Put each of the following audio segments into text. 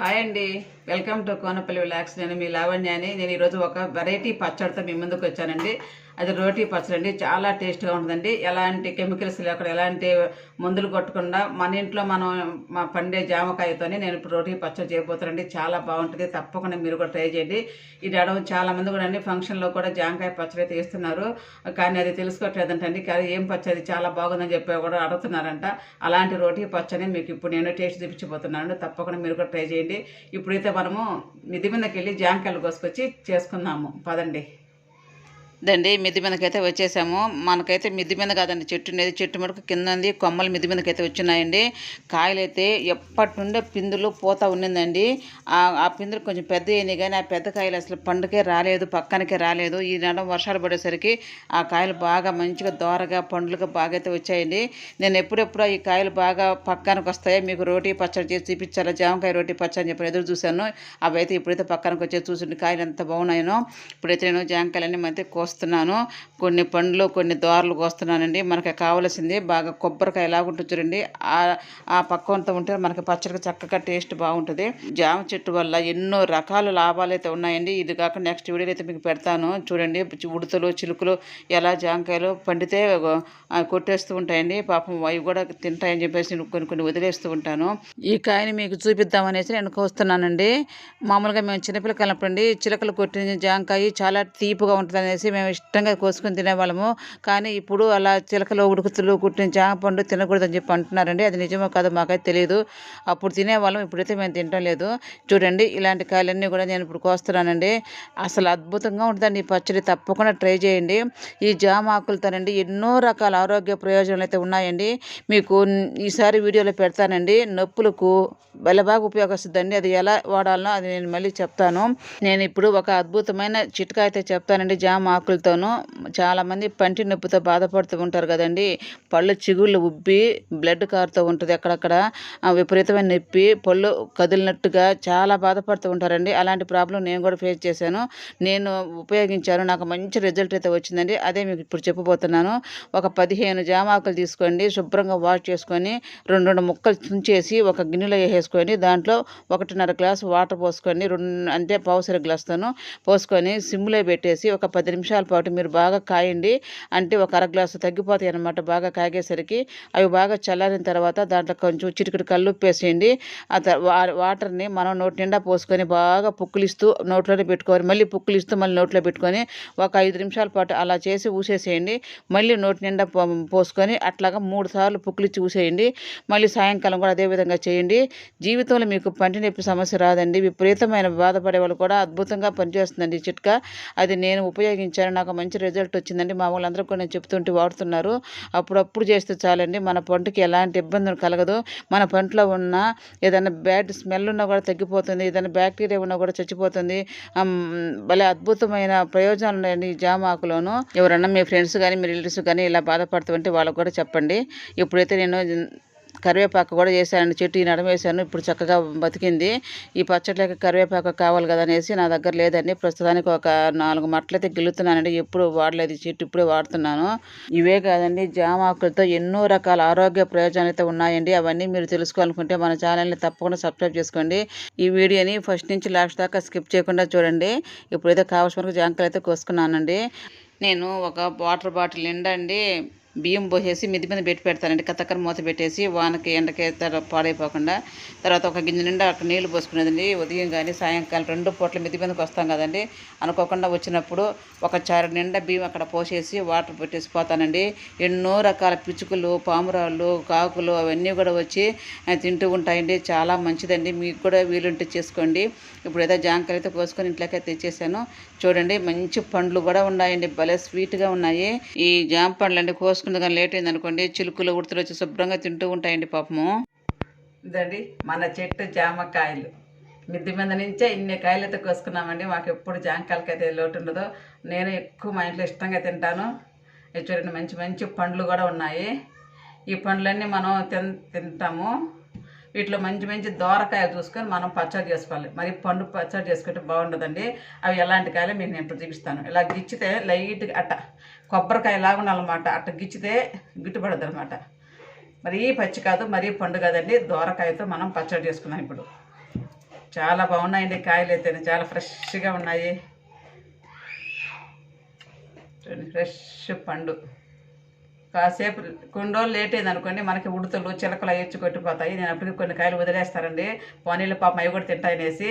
Hi అండి. Welcome to Konapalli విలాక్స్ నేను మీ లావణ్యాని నేను ఈరోజు ఒక వెరైటీ పచ్చడితో మీ ముందుకు వచ్చానండి. అది రోటీ పచ్చడి అండి చాలా టేస్ట్గా ఉంటుందండి. ఎలాంటి కెమికల్స్ లేకుండా ఎలాంటి మందులు కొట్టకుండా మన ఇంట్లో మనం మా పండే జామకాయతోనే నేను ఇప్పుడు రోటీ పచ్చడి చేయబోతానండి చాలా బాగుంటుంది. తప్పకుండా మీరు కూడా ట్రై చేయండి. ఇది అడవి చాలా మంది కూడా అండి ఫంక్షన్లో కూడా జామకాయ పచ్చడి అయితే ఇస్తున్నారు కానీ అది తెలుసుకోవట్లేదంటండి. కానీ ఏం పచ్చడి చాలా బాగుందని చెప్పి కూడా అడుగుతున్నారంట. అలాంటి రోటీ పచ్చడి మీకు ఇప్పుడు నేను టేస్ట్ చూపించబోతున్నాను తప్పకుండా మీరు కూడా ట్రై చేయండి. ఇప్పుడైతే మనము మిది మీదకి వెళ్ళి జామకాయలు కోసుకొచ్చి చేసుకుందాము. పదండి. దండి మిద్ది మీదకైతే వచ్చేసాము. మనకైతే మిద్ది మీద కాదండి చెట్టు ఉండేది. చెట్టు మటుకు కింద ఉంది కొమ్మలు మిద్ది మీదకైతే వచ్చినాయండి. కాయలైతే ఎప్పటి నుండే పిందులు పోతా ఉన్నిందండి. ఆ పిందులు కొంచెం పెద్ద అయినాయి కానీ ఆ పెద్ద కాయలు అసలు పండుకే రాలేదు పక్కనకే రాలేదు. ఈ నెల వర్షాలు పడేసరికి ఆ కాయలు బాగా మంచిగా దోరగా పండ్లుగా బాగా అయితే వచ్చాయండి. నేను ఎప్పుడెప్పుడు ఈ కాయలు బాగా పక్కనకు వస్తాయో మీకు రోటీ పచ్చడి చేసి చూపించాలా జామకాయ రోటీ పచ్చడి అని చెప్పి ఎదురు చూశాను. అవి అయితే ఇప్పుడైతే పక్కనకు వచ్చే చూసిన కాయలు ఎంత బాగున్నాయనో. ఇప్పుడైతే నేను జామకాయలన్నీ అయితే కోస్తున్నాను కొన్ని పండ్లు కొన్ని దోరలు కోస్తున్నానండి. మనకి కావలసింది బాగా కొబ్బరికాయ ఎలాగుంటుంది చూడండి. ఆ ఆ ఉంటే మనకి పచ్చడికి చక్కగా టేస్ట్ బాగుంటుంది. జామ చెట్టు వల్ల ఎన్నో రకాల లాభాలు అయితే ఉన్నాయండి. ఇది కాక నెక్స్ట్ వీడియోలో అయితే మీకు పెడతాను. చూడండి ఉడతలు చిలుకలు ఎలా జామకాయలు పండితే కొట్టేస్తూ ఉంటాయండి. పాపం అవి కూడా తింటాయని చెప్పేసి కొన్ని కొన్ని వదిలేస్తూ ఉంటాను. ఈ కాయని మీకు చూపిద్దామనేసి నేను కోస్తున్నానండి. మామూలుగా మేము చిన్నపిల్లలు కలిపినండి చిలకలు కొట్టిన జామకాయ చాలా తీపుగా ఉంటుంది అనేసి మేము ఇష్టంగా కోసుకొని తినేవాళ్ళము. కానీ ఇప్పుడు అలా చిలకలు ఉడుకుతులు కుట్టిన జామ పండు తినకూడదని చెప్పి అంటున్నారండి. అది నిజమో కాదో మాకైతే తెలియదు. అప్పుడు తినేవాళ్ళం ఇప్పుడైతే మేము తినటం లేదు. చూడండి ఇలాంటి కాయలన్నీ కూడా నేను ఇప్పుడు కోస్తున్నానండి. అసలు అద్భుతంగా ఉంటుందండి ఈ పచ్చడి. తప్పకుండా ట్రై చేయండి. ఈ జామ ఆకులతోనండి ఎన్నో రకాల ఆరోగ్య ప్రయోజనాలు అయితే ఉన్నాయండి. మీకు ఈసారి వీడియోలో పెడతానండి. నొప్పులకు బలబాగా బాగా ఉపయోగిస్తుందండి అది ఎలా వాడాలనో అది నేను మళ్ళీ చెప్తాను. నేను ఇప్పుడు ఒక అద్భుతమైన చిట్కా అయితే చెప్తానండి. జామ నొప్పులతోనూ చాలామంది పంటి నొప్పితో బాధపడుతూ ఉంటారు కదండి. పళ్ళు చిగుళ్ళు ఉబ్బి బ్లడ్ కారుతూ ఉంటుంది అక్కడక్కడ. విపరీతమైన నొప్పి పళ్ళు కదిలినట్టుగా చాలా బాధపడుతూ ఉంటారండి. అలాంటి ప్రాబ్లం నేను కూడా ఫేస్ చేశాను. నేను ఉపయోగించాను. నాకు మంచి రిజల్ట్ అయితే వచ్చిందండి. అదే మీకు ఇప్పుడు చెప్పబోతున్నాను. ఒక పదిహేను జామాకులు తీసుకోండి. శుభ్రంగా వాష్ చేసుకొని రెండు రెండు ముక్కలు తుంచేసి ఒక గిన్నెలో వేసేసుకొని దాంట్లో ఒకటిన్నర గ్లాసు వాటర్ పోసుకొని రెండు అంటే పావుసరి గ్లాస్తోను పోసుకొని సిమ్లో పెట్టేసి ఒక పది నిమిషాలు పాటు మీరు బాగా కాయండి. అంటే ఒక అర గ్లాసు తగ్గిపోతాయి అనమాట బాగా కాగేసరికి. అవి బాగా చల్లారిన తర్వాత దాంట్లో కొంచెం చిటికెడు కళ్ళు వేసేయండి. ఆ వాటర్ని మనం నోటి నిండా పోసుకొని బాగా పుక్కులిస్తూ నోట్లోనే పెట్టుకోవాలి. మళ్ళీ పుక్కులిస్తూ మళ్ళీ నోట్లో పెట్టుకొని ఒక ఐదు నిమిషాల పాటు అలా చేసి ఊసేసేయండి. మళ్ళీ నోటి నిండా పోసుకొని అట్లాగా మూడు సార్లు పుక్కులిచ్చి ఊసేయండి. మళ్ళీ సాయంకాలం కూడా అదే విధంగా చేయండి. జీవితంలో మీకు పంటి నొప్పి సమస్య రాదండి. విపరీతమైన బాధపడే వాళ్ళు కూడా అద్భుతంగా పనిచేస్తుందండి చిట్కా. అది నేను ఉపయోగించాను. నాకు మంచి రిజల్ట్ వచ్చిందండి. మా వాళ్ళందరూ కూడా నేను చెప్తుంటే వాడుతున్నారు. అప్పుడప్పుడు చేస్తే చాలండి. మన పంటకి ఎలాంటి ఇబ్బందులు కలగదు. మన పంటలో ఉన్న ఏదైనా బ్యాడ్ స్మెల్ ఉన్నా కూడా తగ్గిపోతుంది. ఏదైనా బ్యాక్టీరియా ఉన్నా కూడా చచ్చిపోతుంది. భలే అద్భుతమైన ప్రయోజనాలు ఉన్నాయండి ఈ జామ ఆకులోను. ఎవరన్నా మీ ఫ్రెండ్స్ కానీ మీ రిలేటివ్స్ కానీ ఇలా బాధపడుతుంటే వాళ్ళకు కూడా చెప్పండి. ఇప్పుడైతే నేను కరివేపాకు కూడా చేశానండి. చెట్టు ఈ నడమ ఇప్పుడు చక్కగా బతికింది. ఈ పచ్చట్లకి కరివేపాకు కావాలి కదా అనేసి నా దగ్గర లేదండి. ప్రస్తుతానికి ఒక నాలుగు మట్టలైతే గిల్లుతున్నానండి. ఎప్పుడు వాడలేదు. ఈ చెట్టు ఇప్పుడే వాడుతున్నాను. ఇవే కాదండి. జామ ఆకులతో ఎన్నో రకాల ఆరోగ్య ప్రయోజనాలు అయితే ఉన్నాయండి. అవన్నీ మీరు తెలుసుకోవాలనుకుంటే మన ఛానల్ని తప్పకుండా సబ్స్క్రైబ్ చేసుకోండి. ఈ వీడియోని ఫస్ట్ నుంచి లాస్ట్ దాకా స్కిప్ చేయకుండా చూడండి. ఇప్పుడైతే కావాల్సిన వరకు జాంకాయలు అయితే కోసుకున్నానండి. నేను ఒక వాటర్ బాటిల్ నిండండి బియ్యం పోసేసి మిద్ది మీద పెట్టి పెడతానండి. కత్తక్కర మూత పెట్టేసి వానకి ఎండకి తర- పాడైపోకుండా తర్వాత ఒక గింజ నిండా అక్కడ నీళ్ళు పోసుకునేదండి. ఉదయం కానీ సాయంకాలం రెండు పూట్ల మిద్ది మీదకి వస్తాం కదండి. అనుకోకుండా వచ్చినప్పుడు ఒక చారు నిండా బియ్యం అక్కడ పోసేసి వాటర్ పెట్టేసి పోతానండి. ఎన్నో రకాల పిచ్చుకలు పామురాళ్ళు కాకులు అవన్నీ కూడా వచ్చి తింటూ ఉంటాయండి. చాలా మంచిదండి. మీకు కూడా వీలుంటే చేసుకోండి. ఇప్పుడు ఏదో జాంకాయలు అయితే కోసుకొని ఇంట్లోకి తెచ్చేసాను. చూడండి మంచి పండ్లు కూడా ఉన్నాయండి. భలే స్వీట్గా ఉన్నాయి. ఈ జామ పండ్లు అండి కోసుకున్న కానీ లేట్ అయింది అనుకోండి చిలుకలు ఉడతలు వచ్చి శుభ్రంగా తింటూ ఉంటాయండి పాపము. ఇదండి మన చెట్టు జామకాయలు. మిద్ది మీద నుంచే ఇన్ని కాయలతో కోసుకున్నామండి. మాకు ఎప్పుడు జామకాయలకి అయితే లోటు ఉండదు. నేను ఎక్కువ మా ఇంట్లో ఇష్టంగా తింటాను. చూడండి మంచి మంచి పండ్లు కూడా ఉన్నాయి. ఈ పండ్లన్నీ మనం తిన్ తింటాము. వీటిలో మంచి మంచి దోరకాయ చూసుకొని మనం పచ్చడి చేసుకోవాలి. మరి పండు పచ్చడి చేసుకుంటే బాగుండదండి. అవి ఎలాంటి కాయలు మీకు నేను ఇప్పుడు చూపిస్తాను. ఇలా గిచ్చితే లైట్గా అట్ట కొబ్బరికాయ లాగా ఉండాలన్నమాట అట్ట గిచ్చితే గిట్టుబడద్దు అనమాట మరీ పచ్చి కాదు మరీ పండు కాదండి. దోరకాయతో మనం పచ్చడి చేసుకున్నాం ఇప్పుడు. చాలా బాగున్నాయండి కాయలు అయితే చాలా ఫ్రెష్గా ఉన్నాయి. ఫ్రెష్ పండు. కాసేపు కొన్ని రోజులు లేట్ అయింది అనుకోండి మనకి ఉడతలు చిలకలు అవి వచ్చి కొట్టిపోతాయి నేను అప్పటికి కొన్ని కాయలు వదిలేస్తారండి పోనీళ్ళు పాపం అవి కూడా తింటాయనేసి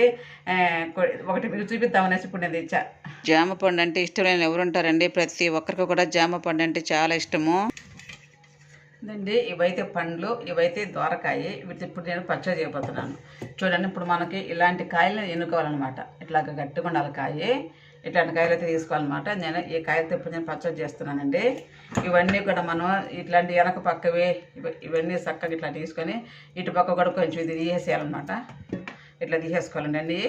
ఒకటి మీకు చూపిద్దామనేసి ఇప్పుడు నేను తెచ్చా జామ పండు అంటే ఇష్టం లేని ఎవరు ఉంటారండి? ప్రతి ఒక్కరికి కూడా జామ పండు అంటే చాలా ఇష్టము. ఇదండి ఇవైతే పండ్లు ఇవైతే దోరకాయ. వీటి ఇప్పుడు నేను పచ్చడి చేయబోతున్నాను. చూడండి ఇప్పుడు మనకి ఇలాంటి కాయలు ఎన్నుకోవాలన్నమాట. ఇట్లాగ గట్టిగా ఉండాలి కాయ. ఇట్లాంటి కాయలు అయితే తీసుకోవాలన్నమాట. నేను ఈ కాయలతో ఇప్పుడు నేను పచ్చడి చేస్తున్నానండి. ఇవన్నీ కూడా మనం ఇట్లాంటి వెనక పక్కవి ఇవన్నీ చక్కగా ఇట్లా తీసుకొని ఇటు పక్క కూడా కొంచెం ఇది తీసేసేయాలన్నమాట ఇట్లా తీసేసుకోవాలండి అన్నీ.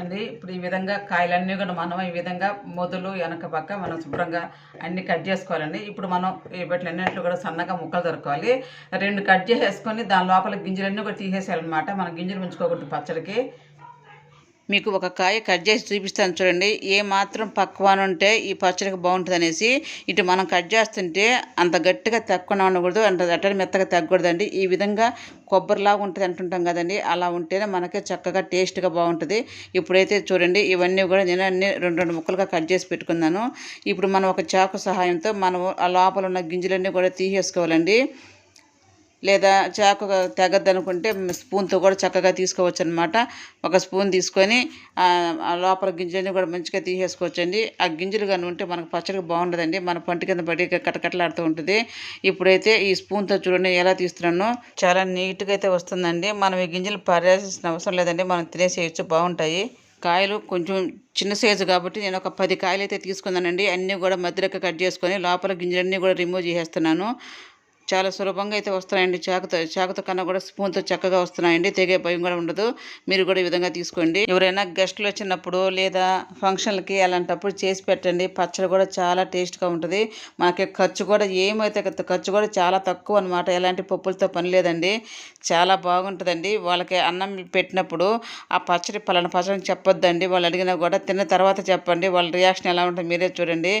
అండి ఇప్పుడు ఈ విధంగా కాయలన్నీ కూడా మనం ఈ విధంగా మొదలు వెనక పక్క మనం శుభ్రంగా అన్ని కట్ చేసుకోవాలండి. ఇప్పుడు మనం ఈ వీటిని అన్నింటిలో కూడా సన్నగా ముక్కలు దొరకాలి రెండు కట్ చేసేసుకొని దాని లోపల గింజలన్నీ కూడా తీసేసేయాలన్నమాట. మనం గింజలు ఉంచుకోకూడదు పచ్చడికి. మీకు ఒక కాయ కట్ చేసి చూపిస్తాను చూడండి. ఏ మాత్రం పక్వాన్ ఉంటే ఈ పచ్చడికి బాగుంటుంది అనేసి ఇటు మనం కట్ చేస్తుంటే అంత గట్టిగా తక్కువ ఉండకూడదు అంత అట్ట మెత్తగా తగ్గకూడదండి. ఈ విధంగా కొబ్బరిలాగా ఉంటుంది అంటుంటాం కదండి. అలా ఉంటేనే మనకి చక్కగా టేస్ట్గా బాగుంటుంది. ఇప్పుడైతే చూడండి ఇవన్నీ కూడా నేను అన్ని రెండు రెండు ముక్కలుగా కట్ చేసి పెట్టుకున్నాను. ఇప్పుడు మనం ఒక చాకు సహాయంతో మనం ఆ లోపల ఉన్న గింజలన్నీ కూడా తీసేసుకోవాలండి. లేదా చాకు తెగద్దనుకుంటే స్పూన్తో కూడా చక్కగా తీసుకోవచ్చు అనమాట ఒక స్పూన్ తీసుకొని ఆ లోపల గింజలన్నీ కూడా మంచిగా తీసేసుకోవచ్చండి. ఆ గింజలు కానీ ఉంటే మనకు పచ్చడికి బాగుండదండి. మన పంట కింద పడి కటకటలాడుతూ ఉంటుంది. ఇప్పుడైతే ఈ స్పూన్తో చూడండి ఎలా తీస్తున్నాను. చాలా నీట్గా అయితే వస్తుందండి. మనం ఈ గింజలు పర్యాల్సిన అవసరం లేదండి. మనం తినేసేయచ్చు బాగుంటాయి. కాయలు కొంచెం చిన్న సైజు కాబట్టి నేను ఒక పది కాయలు అయితే తీసుకున్నానండి. అన్నీ కూడా మధ్యలోకి కట్ చేసుకొని లోపల గింజలన్నీ కూడా రిమూవ్ చేసేస్తున్నాను. చాలా సులభంగా అయితే వస్తున్నాయండి. చాకుతో చాకుతో కన్నా కూడా స్పూన్తో చక్కగా వస్తున్నాయండి. తెగే భయం కూడా ఉండదు. మీరు కూడా ఈ విధంగా తీసుకోండి. ఎవరైనా గెస్టులు వచ్చినప్పుడు లేదా ఫంక్షన్లకి అలాంటప్పుడు చేసి పెట్టండి. పచ్చడి కూడా చాలా టేస్ట్గా ఉంటుంది. మనకి ఖర్చు కూడా ఏమైతే ఖర్చు కూడా చాలా తక్కువ అనమాట ఎలాంటి పప్పులతో పని లేదండి. చాలా బాగుంటుందండి. వాళ్ళకి అన్నం పెట్టినప్పుడు ఆ పచ్చడి పలానా పచ్చడి చెప్పొద్దండి. వాళ్ళు అడిగినా కూడా తిన్న తర్వాత చెప్పండి. వాళ్ళ రియాక్షన్ ఎలా ఉంటుంది మీరే చూడండి.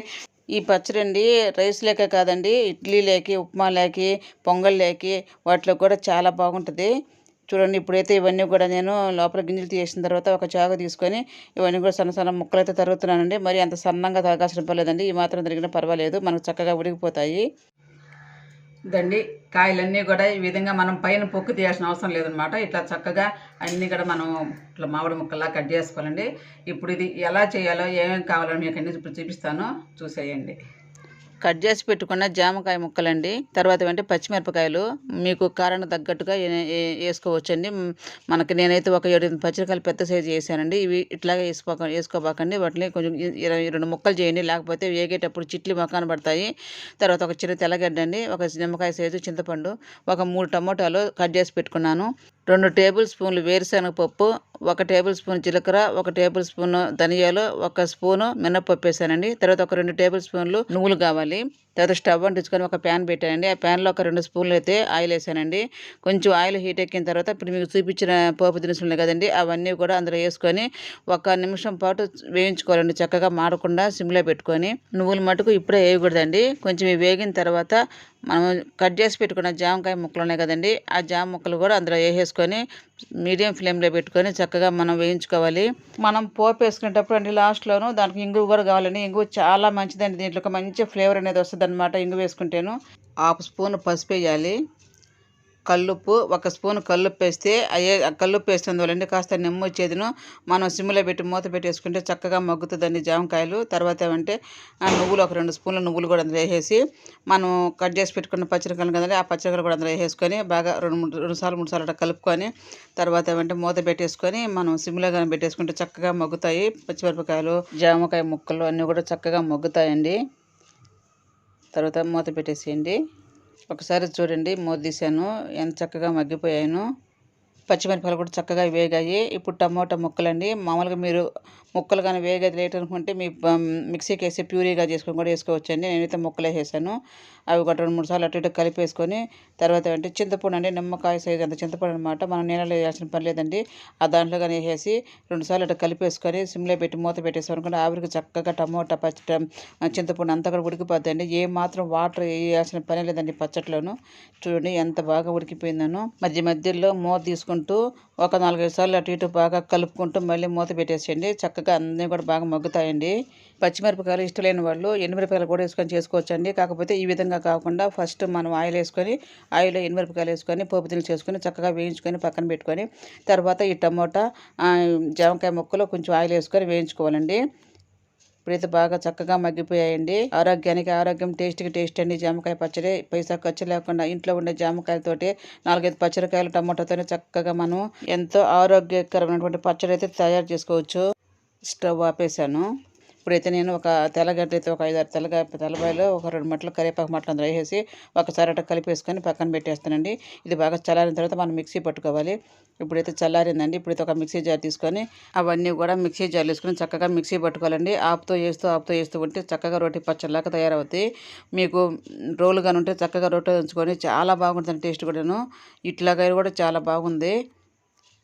ఈ పచ్చడి అండి రైస్ లేక కాదండి. ఇడ్లీ లేకి ఉప్మా లేకి పొంగల్ లేకి వాటిలో కూడా చాలా బాగుంటుంది. చూడండి ఇప్పుడైతే ఇవన్నీ కూడా నేను లోపల గింజలు తీసిన తర్వాత ఒక చాకు తీసుకొని ఇవన్నీ కూడా సన్న సన్న ముక్కలు అయితే తరుగుతున్నానండి. మరి అంత సన్నంగా తరగాల్సిన పర్లేదండి ఈ మాత్రం తిరిగినా పర్వాలేదు. మనకు చక్కగా ఉడికిపోతాయి. దండి. కాయలన్నీ కూడా ఈ విధంగా మనం పైన పొక్కు తీయాల్సిన అవసరం లేదనమాట. ఇట్లా చక్కగా అన్నీ కూడా మనం ఇట్లా మామిడి ముక్కల్లా కట్ చేసుకోవాలండి. ఇప్పుడు ఇది ఎలా చేయాలో ఏమేమి కావాలో మీకు అన్ని ఇప్పుడు చూపిస్తాను. చూసేయండి. కట్ చేసి పెట్టుకున్న జామకాయ ముక్కలండి. తర్వాత ఏంటంటే పచ్చిమిరపకాయలు. మీకు కారానికి తగ్గట్టుగా వేసుకోవచ్చండి. మనకి నేనైతే ఒక ఏడు ఎనిమిది పచ్చిమిరకాయలు పెద్ద సైజు వేసానండి. ఇవి ఇట్లాగే వేసుకోక వేసుకోబాకండి. వాటిని కొంచెం ఇరవై రెండు ముక్కలు చేయండి. లేకపోతే వేగేటప్పుడు చిట్లు మొక్కన పడతాయి. తర్వాత ఒక చిన్న తెల్లగడ్డ అండి ఒక నిమ్మకాయ సైజు చింతపండు. ఒక మూడు టమోటాలు కట్ చేసి పెట్టుకున్నాను. రెండు టేబుల్ స్పూన్లు వేరుశనగ పప్పు ఒక టేబుల్ స్పూన్ జీలకర్ర ఒక టేబుల్ స్పూన్ ధనియాలు ఒక స్పూను మినప్పప్పు వేసానండి. తర్వాత ఒక రెండు టేబుల్ స్పూన్లు నువ్వులు కావాలి. తర్వాత స్టవ్ అంటించుకొని ఒక ప్యాన్ పెట్టానండి. ఆ ప్యాన్లో ఒక రెండు స్పూన్లు అయితే ఆయిల్ వేసానండి. కొంచెం ఆయిల్ హీట్ ఎక్కిన తర్వాత ఇప్పుడు మీకు చూపించిన పోపు దినుసులు కదండి అవన్నీ కూడా అందులో వేసుకొని ఒక నిమిషం పాటు వేయించుకోవాలండి. చక్కగా మాడకుండా సిమ్లో పెట్టుకొని నువ్వులు మటుకు ఇప్పుడే వేయకూడదండి. కొంచెం వేగిన తర్వాత మనం కట్ చేసి పెట్టుకున్న జామకాయ ముక్కలు ఉన్నాయి కదండి ఆ జామ ముక్కలు కూడా అందులో వేసేసుకొని మీడియం ఫ్లేమ్లో పెట్టుకొని చక్కగా మనం వేయించుకోవాలి. మనం పోపు వేసుకునేటప్పుడు అండి లాస్ట్లోనూ దానికి ఇంగు కూడా కావాలండి. ఇంగు చాలా మంచిదండి. దీంట్లో ఒక మంచి ఫ్లేవర్ అనేది వస్తుంది అనమాట ఇంగు వేసుకుంటేను. హాఫ్ స్పూన్ పసుపు వేయాలి. కల్లుప్పు ఒక స్పూన్ కల్లుప్పు వేస్తే అయ్యే కల్లుప్పు వేస్తుంది కాస్త నిమ్మ వచ్చేదిను. మనం సిమ్లో పెట్టి మూత పెట్టేసుకుంటే చక్కగా మగ్గుతుందండి జామకాయలు. తర్వాత ఏమంటే ఆ నువ్వులు ఒక రెండు స్పూన్లు నువ్వులు కూడా అందులో వేసేసి మనం కట్ చేసి పెట్టుకున్న పచ్చడికాయలు కదండి ఆ పచ్చడికాయలు కూడా అందులో వేసేసుకొని బాగా రెండు మూడు రెండు సార్లు మూడు సార్లు అట్లా కలుపుకొని తర్వాత ఏమంటే మూత పెట్టేసుకొని మనం సిమ్లో కానీ పెట్టేసుకుంటే చక్కగా మగ్గుతాయి. పచ్చిమిరపకాయలు జామకాయ ముక్కలు అన్నీ కూడా చక్కగా మగ్గుతాయండి. తర్వాత మూత పెట్టేసేయండి. ఒకసారి చూడండి మూత తీసాను ఎంత చక్కగా మగ్గిపోయాను పచ్చిమిరపకాయలు కూడా చక్కగా వేగాయి. ఇప్పుడు టమోటా ముక్కలండి. మామూలుగా మీరు ముక్కలు కానీ వేగేది లేట్ అనుకుంటే మీ మిక్సీకి వేసి ప్యూరీగా చేసుకొని కూడా వేసుకోవచ్చండి. నేనైతే ముక్కలు వేసేసాను అవి ఒక రెండు మూడు సార్లు అటు ఇటు కలిపేసుకొని తర్వాత అంటే చింతపండు అండి నిమ్మకాయ సైజ్ అంత చింతపండు అనమాట మనం నీళ్ళలో వేయాల్సిన పని లేదండి. ఆ దాంట్లో కానీ వేసేసి రెండు సార్లు అటు కలిపేసుకొని సిమ్లో పెట్టి మూత పెట్టేసాం అనుకుంటే ఆవిరికి చక్కగా టమోటా పచ్చడి చింతపండు అంతా కూడా ఉడికిపోద్దండి. ఏ మాత్రం వాటర్ వేయాల్సిన పని లేదండి పచ్చట్లోను. చూడండి ఎంత బాగా ఉడికిపోయిందను. మధ్య మధ్యలో మూత తీసుకుంటూ ఒక నాలుగైదు సార్లు అటు ఇటు బాగా కలుపుకుంటూ మళ్ళీ మూత పెట్టేసేయండి. చక్కగా అన్నీ కూడా బాగా మగ్గుతాయండి. పచ్చిమిరపకాయలు ఇష్టలేని వాళ్ళు ఎండుమిరపకాయలు కూడా వేసుకొని చేసుకోవచ్చండి. కాకపోతే ఈ విధంగా కాకుండా ఫస్ట్ మనం ఆయిల్ వేసుకొని ఆయిల్లో ఎండుమిరపకాయలు వేసుకొని పోపు దినులు చేసుకొని చక్కగా వేయించుకొని పక్కన పెట్టుకొని తర్వాత ఈ టమోటా జామకాయ ముక్కలు కొంచెం ఆయిల్ వేసుకొని వేయించుకోవాలండి. ఇప్పుడైతే బాగా చక్కగా మగ్గిపోయాయండి. ఆరోగ్యానికి ఆరోగ్యం టేస్ట్కి టేస్ట్ అండి. జామకాయ పచ్చడి పైసా ఖర్చు లేకుండా ఇంట్లో ఉండే జామకాయలతోటి నాలుగైదు పచ్చడికాయలు టమాటాతోనే చక్కగా మనం ఎంతో ఆరోగ్యకరమైనటువంటి పచ్చడి అయితే తయారు చేసుకోవచ్చు. స్టవ్ ఆపేసాను ఇప్పుడైతే నేను ఒక తెల్లగడ్డ అయితే ఒక ఐదారు తెల్ల తెల్లబాయలు ఒక రెండు మట్టలు కరివేపాకు మట్టలు అందులో వేసేసి ఒకసారి అట్లా కలిపేసుకొని పక్కన పెట్టేస్తానండి. ఇది బాగా చల్లారిన తర్వాత మనం మిక్సీ పట్టుకోవాలి. ఇప్పుడైతే చల్లారిందండి. ఇప్పుడైతే ఒక మిక్సీ జార్ తీసుకొని అవన్నీ కూడా మిక్సీ జార్లు వేసుకొని చక్కగా మిక్సీ పట్టుకోవాలండి. ఆపుతో వేస్తూ ఆపుతో వేస్తూ ఉంటే చక్కగా రోటి పచ్చడిలాగా తయారవుతాయి మీకు రోలు కానీ ఉంటే చక్కగా రొట్టె ఉంచుకొని చాలా బాగుంటుంది టేస్ట్ కూడాను. ఇట్లాగా కూడా చాలా బాగుంది.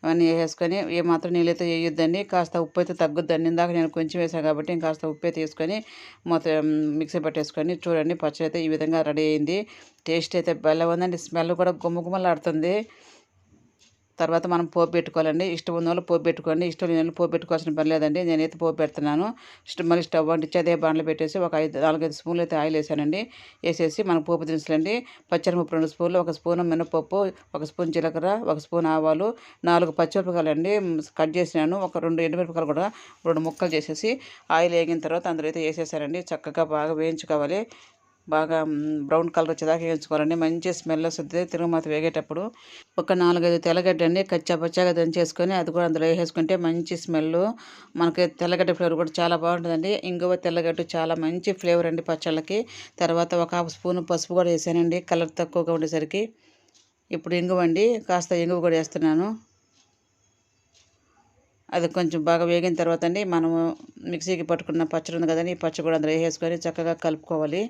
అవన్నీ వేసేసుకొని ఏమాత్రం నీళ్ళైతే వేయొద్దండి. కాస్త ఉప్పు అయితే తగ్గుద్దండి. ఇందాక నేను కొంచెం వేసాను కాబట్టి ఇంకాస్త ఉప్పు అయితే వేసుకొని మొత్తం మిక్సీ పట్టేసుకొని చూడండి పచ్చడి అయితే ఈ విధంగా రెడీ అయింది. టేస్ట్ అయితే భలే ఉందండి. స్మెల్ కూడా గుమ్మగుమ్మలాడుతుంది తర్వాత మనం పోపు పెట్టుకోవాలండి. ఇష్టం ఉన్న వాళ్ళు పోపు పెట్టుకోండి. ఇష్టం లేని వాళ్ళు పోపు పెట్టుకోవాల్సిన పని లేదండి. నేనైతే పోపు పెడుతున్నాను. ఇష్టం మళ్ళీ స్టవ్ అంటించి అదే బాండ్లో పెట్టేసి ఒక ఐదు నాలుగైదు స్పూన్లు అయితే ఆయిల్ వేసానండి. వేసేసి మనం పోపు దినుసులండి. పచ్చనిపప్పు రెండు స్పూన్లు ఒక స్పూన్ మినపప్పు ఒక స్పూన్ జీలకర్ర ఒక స్పూన్ ఆవాలు నాలుగు పచ్చిమిరపకాయలండి. కట్ చేసినాను. ఒక రెండు ఎండుమిరపకాయలు కూడా రెండు ముక్కలు చేసేసి ఆయిల్ వేగిన తర్వాత అందులో అయితే వేసేసానండి. చక్కగా బాగా వేయించుకోవాలి. బాగా బ్రౌన్ కలర్ వచ్చేదాకా వేయించుకోవాలండి. మంచి స్మెల్ వస్తుంది. తిరుగుమాత వేగేటప్పుడు ఒక నాలుగైదు తెల్లగడ్డ అండి కచ్చా పచ్చాగా దంచేసుకొని అది కూడా అందులో వేసేసుకుంటే మంచి స్మెల్ మనకి తెల్లగడ్డ ఫ్లేవర్ కూడా చాలా బాగుంటుందండి. ఇంగువ తెల్లగడ్డ చాలా మంచి ఫ్లేవర్ అండి పచ్చళ్ళకి. తర్వాత ఒక హాఫ్ స్పూన్ పసుపు కూడా వేసానండి. కలర్ తక్కువగా ఉండేసరికి ఇప్పుడు ఇంగువ అండి. కాస్త ఇంగువ కూడా వేస్తున్నాను. అది కొంచెం బాగా వేగిన తర్వాత అండి మనము మిక్సీకి పట్టుకున్న పచ్చడి ఉంది కదండి. ఈ పచ్చడి కూడా అందులో వేసేసుకొని చక్కగా కలుపుకోవాలి.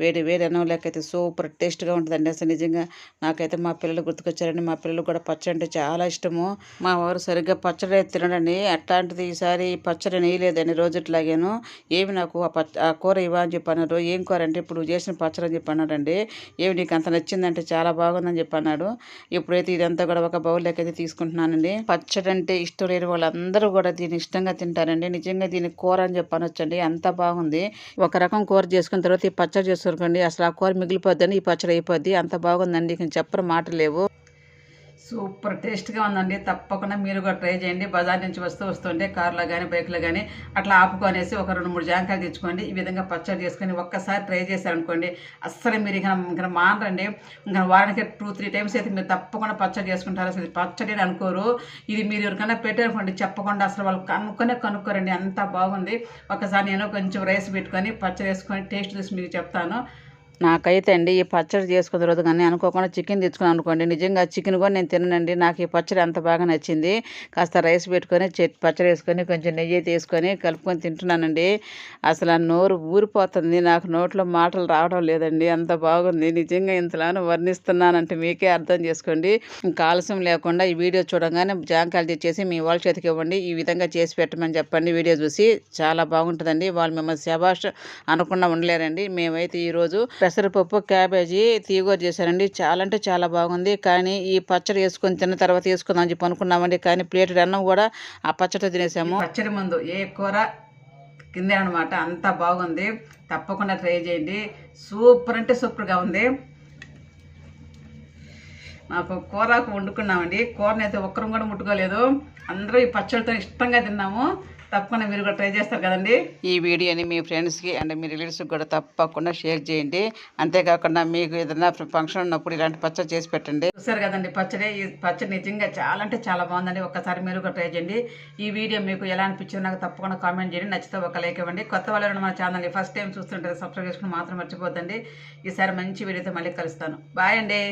వేడి వేడి అన్నం లేకైతే సూపర్ టేస్ట్గా ఉంటుందండి. అసలు నిజంగా నాకైతే మా పిల్లలు గుర్తుకొచ్చారండి. మా పిల్లలు కూడా పచ్చడి అంటే చాలా ఇష్టము. మా వారు సరిగ్గా పచ్చడి అయితే తినడండి అట్లాంటిది ఈసారి పచ్చడి నేయలేదండి రోజుట్లాగాను. ఏమి నాకు ఆ పచ్చ ఆ కూర ఇవ్వా అని చెప్పి అన్నారు ఏం కూర అంటే ఇప్పుడు చేసిన పచ్చడి అని చెప్పి అన్నాడండి ఏమి నీకు అంత నచ్చిందంటే చాలా బాగుందని చెప్పి అన్నాడు ఇప్పుడైతే ఇదంతా కూడా ఒక బౌల్లోకి అయితే తీసుకుంటున్నానండి. పచ్చడి అంటే ఇష్టం లేని వాళ్ళందరూ కూడా దీన్ని ఇష్టంగా తింటారండి. నిజంగా దీన్ని కూర అని చెప్పనొచ్చండి. అంత బాగుంది. ఒక రకం కూర చేసుకున్న తర్వాత ఈ పచ్చడి చేసుకోండి అసలు ఆ కూర మిగిలిపోద్దని ఈ పచ్చడి అయిపోద్ది. అంత బాగుందండి. ఇక చెప్పరు మాట లేవు సూపర్ టేస్ట్గా ఉందండి. తప్పకుండా మీరు కూడా ట్రై చేయండి. బజార్ నుంచి వస్తూ వస్తుంటే కార్లో కానీ బైక్లో కానీ అట్లా ఆపుకొనేసి ఒక రెండు మూడు జాంకాయలు తెచ్చుకోండి. ఈ విధంగా పచ్చడి చేసుకొని ఒక్కసారి ట్రై చేశారనుకోండి అస్సలు మీరు ఇక ఇంకా మానరండి. ఇంకా వారానికి టూ త్రీ టైమ్స్ అయితే మీరు తప్పకుండా పచ్చడి చేసుకుంటారు. అసలు పచ్చడి అని అనుకోరు. ఇది మీరు ఎవరికైనా పెట్టారనుకోండి చెప్పకుండా అసలు వాళ్ళు కనుక్కొనే కనుక్కోరండి. అంత బాగుంది. ఒకసారి నేను కొంచెం రైస్ పెట్టుకొని పచ్చడి వేసుకొని టేస్ట్ చూసి మీకు చెప్తాను. నాకైతే అండి ఈ పచ్చడి చేసుకున్న రోజు కానీ అనుకోకుండా చికెన్ తెచ్చుకున్నాను అనుకోండి. నిజంగా చికెన్ కూడా నేను తిననండి. నాకు ఈ పచ్చడి అంత బాగా నచ్చింది. కాస్త రైస్ పెట్టుకొని పచ్చడి వేసుకొని కొంచెం నెయ్యి తీసుకొని కలుపుకొని తింటున్నానండి. అసలు ఆ నోరు ఊరిపోతుంది. నాకు నోట్లో మాటలు రావడం లేదండి. అంత బాగుంది. నిజంగా ఇంతలాను వర్ణిస్తున్నానంటే మీకే అర్థం చేసుకోండి. ఇంకా ఆలస్యం లేకుండా ఈ వీడియో చూడగానే జాంకాయలు తెచ్చేసి మీ వాళ్ళ చేతికి ఇవ్వండి. ఈ విధంగా చేసి పెట్టమని చెప్పండి. వీడియో చూసి చాలా బాగుంటుందండి. వాళ్ళు మిమ్మల్ని శబాష్ అనకుండా ఉండలేరండి. మేమైతే ఈరోజు పెసరపప్పు క్యాబేజీ తీగూర చేశానండి చాలా అంటే చాలా బాగుంది. కానీ ఈ పచ్చడి వేసుకొని తిన్న తర్వాత వేసుకుందాం అని చెప్పి అనుకున్నామండి. కానీ ప్లేట్ అన్నం కూడా ఆ పచ్చడితో తినేసాము. పచ్చడి ముందు ఏ కూర కిందే అనమాట అంత బాగుంది. తప్పకుండా ట్రై చేయండి. సూపర్ అంటే సూపర్గా ఉంది. మాకు కూరకు వండుకున్నామండి. కూరని అయితే ఒక్కరం కూడా ముట్టుకోలేదు. అందరూ ఈ పచ్చడితో ఇష్టంగా తిన్నాము. తప్పకుండా మీరు కూడా ట్రై చేస్తారు కదండి. ఈ వీడియోని మీ ఫ్రెండ్స్కి అండ్ మీ రిలేటివ్స్కి కూడా తప్పకుండా షేర్ చేయండి. అంతేకాకుండా మీకు ఏదైనా ఫంక్షన్ ఉన్నప్పుడు ఇలాంటి పచ్చడి చేసి పెట్టండి. చూసారు కదండి పచ్చడి ఈ పచ్చడి నిజంగా చాలా అంటే చాలా బాగుందండి. ఒక్కసారి మీరు కూడా ట్రై చేయండి. ఈ వీడియో మీకు ఎలా అనిపించిందో నాకు తప్పకుండా కామెంట్ చేయండి. నచ్చితే ఒక లైక్ ఇవ్వండి. కొత్త వాళ్ళు మన ఛానల్ని ఫస్ట్ టైం చూస్తుంటే సబ్స్క్రైబ్ చేసుకుని మాత్రం మర్చిపోద్దండి. ఈసారి మంచి వీడియోతో మళ్ళీ కలుస్తాను. బాయ్ అండి.